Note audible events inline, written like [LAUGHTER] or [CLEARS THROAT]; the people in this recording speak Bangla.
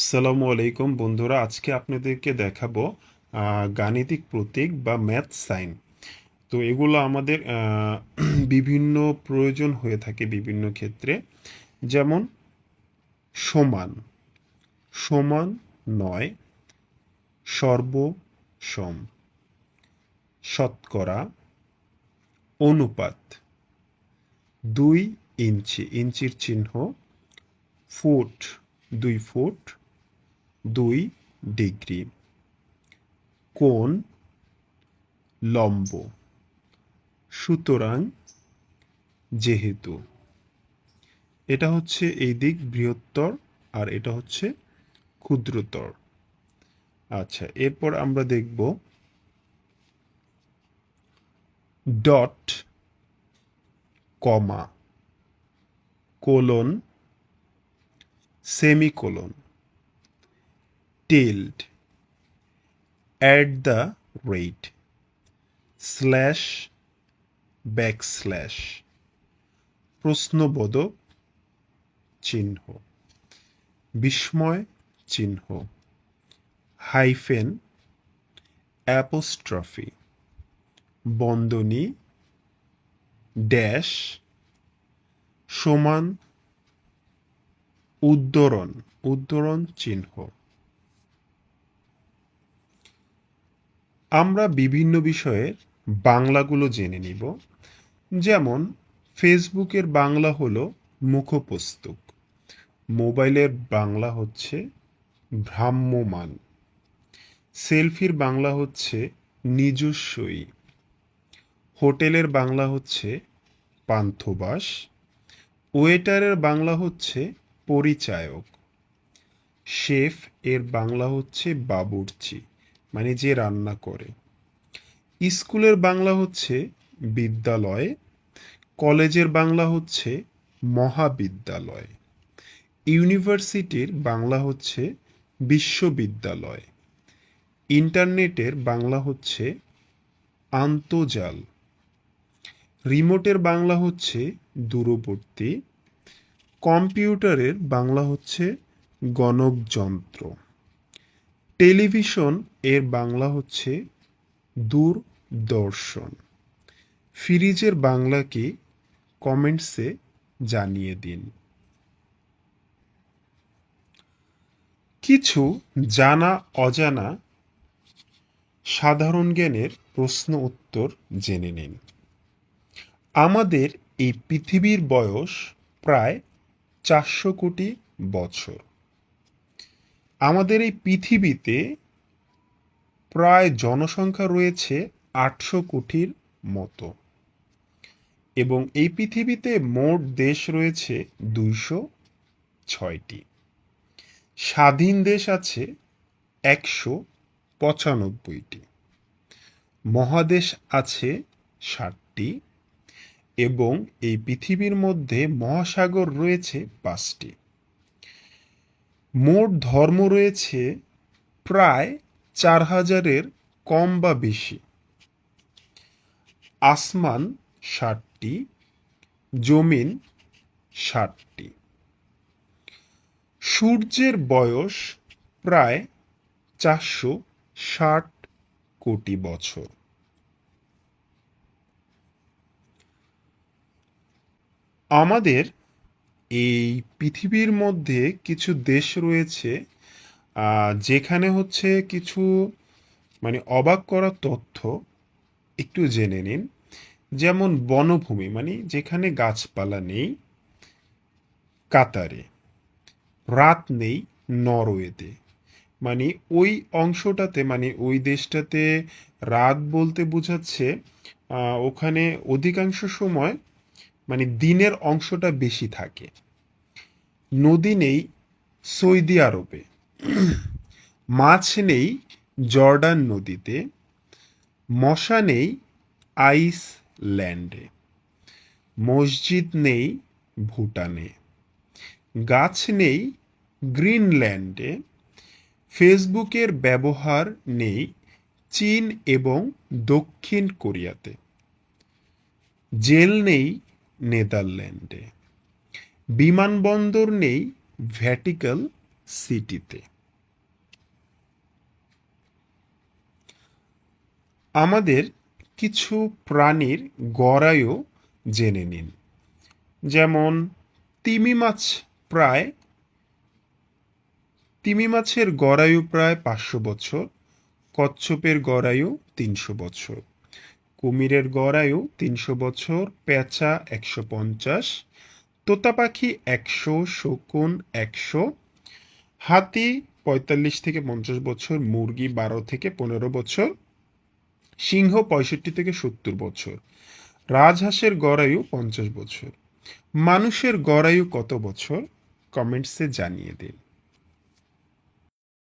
আসসালামু আলাইকুম বন্ধুরা, আজকে আপনাদেরকে দেখাবো গাণিতিক প্রতীক বা ম্যাথ সাইন। তো এগুলো আমাদের [CLEARS THROAT] বিভিন্ন প্রয়োজন হয়ে থাকে বিভিন্ন ক্ষেত্রে। যেমন, সমান সমান নয়, সর্বসম, শতকরা, অনুপাত দুই ইঞ্চি, ইঞ্চির চিহ্ন ফুট, দুই ফুট দুই ডিগ্রি। কোণ লম্ব। সুতরাং যেহেতু এটা হচ্ছে এই দিক বৃহত্তর আর এটা হচ্ছে ক্ষুদ্রতর। আচ্ছা এরপর আমরা দেখব dot comma, colon semicolon tilde at the rate slash backslash প্রশ্নবোধক চিহ্ন, বিস্ময় চিহ্ন হাইফেন অ্যাপোস্ট্রফি বন্ধনী ড্যাশ সমান উদ্ধরণ উদ্ধরণ চিহ্ন। আমরা বিভিন্ন বিষয়ের বাংলাগুলো জেনে নিব। যেমন, ফেসবুকের বাংলা হলো মুখপুস্তক। মোবাইলের বাংলা হচ্ছে ভ্রাম্যমান সেলফির বাংলা হচ্ছে নিজস্বই। হোটেলের বাংলা হচ্ছে পান্থবাস। ওয়েটারের বাংলা হচ্ছে পরিচায়ক। শেফ এর বাংলা হচ্ছে বাবুর্চি। মানে যে রান্না করে। স্কুলের বাংলা হচ্ছে বিদ্যালয়, কলেজের বাংলা হচ্ছে মহাবিদ্যালয়, ইউনিভার্সিটির বাংলা হচ্ছে বিশ্ববিদ্যালয়, ইন্টারনেটের বাংলা হচ্ছে আন্তজাল, রিমোটের বাংলা হচ্ছে দূরবর্তী, কম্পিউটারের বাংলা হচ্ছে গণকযন্ত্র। টেলিভিশন এর বাংলা হচ্ছে দূরদর্শন। ফ্রিজের বাংলা কি কমেন্টসে জানিয়ে দিন। কিছু জানা অজানা সাধারণ জ্ঞানের প্রশ্ন উত্তর জেনে নিন। আমাদের এই পৃথিবীর বয়স প্রায় চারশো কোটি বছর। আমাদের এই পৃথিবীতে প্রায় জনসংখ্যা রয়েছে আটশো কোটির মতো। এবং এই পৃথিবীতে মোট দেশ রয়েছে দুইশো ছয়টি। স্বাধীন দেশ আছে একশো পঁচানব্বইটি। মহাদেশ আছে ষাটটি। এবং এই পৃথিবীর মধ্যে মহাসাগর রয়েছে পাঁচটি। মোট ধর্ম রয়েছে প্রায় চার হাজারের কম বা বেশি। আসমান ষাটটি, জমিন ষাটটি। সূর্যের বয়স প্রায় চারশো ষাট কোটি বছর। আমাদের এই পৃথিবীর মধ্যে কিছু দেশ রয়েছে যেখানে হচ্ছে কিছু মানে অবাক করা তথ্য একটু জেনে নিন। যেমন বনভূমি মানে যেখানে গাছপালা নেই, কাতারে। রাত নেই, নরওয়েতে। মানে ওই অংশটাতে মানে ওই দেশটাতে রাত বলতে বোঝাচ্ছে ওখানে অধিকাংশ সময় মানে দিনের অংশটা বেশি থাকে। নদী নেই, সৌদি আরবে। মাছ নেই, জর্ডান নদীতে। মশা নেই, আইসল্যান্ডে। মসজিদ নেই, ভুটানে। গাছ নেই, গ্রিনল্যান্ডে। ফেসবুকের ব্যবহার নেই, চীন এবং দক্ষিণ কোরিয়াতে। জেল নেই নেদারল্যান্ডে। বিমানবন্দর নেই ভ্যাটিক্যাল সিটিতে। আমাদের কিছু প্রাণীর গড়ায়ও জেনে নিন। যেমন তিমি মাছ প্রায়, তিমি মাছের গড়ায়ু প্রায় পাঁচশো বছর, কচ্ছপের গড়ায়ু তিনশো বছর। কুমিরের গড়ায়ু তিনশো বছর, পেঁচা একশো পঞ্চাশ, তোতা পাখি একশো, শকুন একশো, হাতি পঁয়তাল্লিশ থেকে পঞ্চাশ বছর, মুরগি বারো থেকে পনেরো বছর, সিংহ পঁয়ষট্টি থেকে সত্তর বছর। রাজহাঁসের গড়ায়ু পঞ্চাশ বছর। মানুষের গড়ায়ু কত বছর? কমেন্টসে জানিয়ে দিন।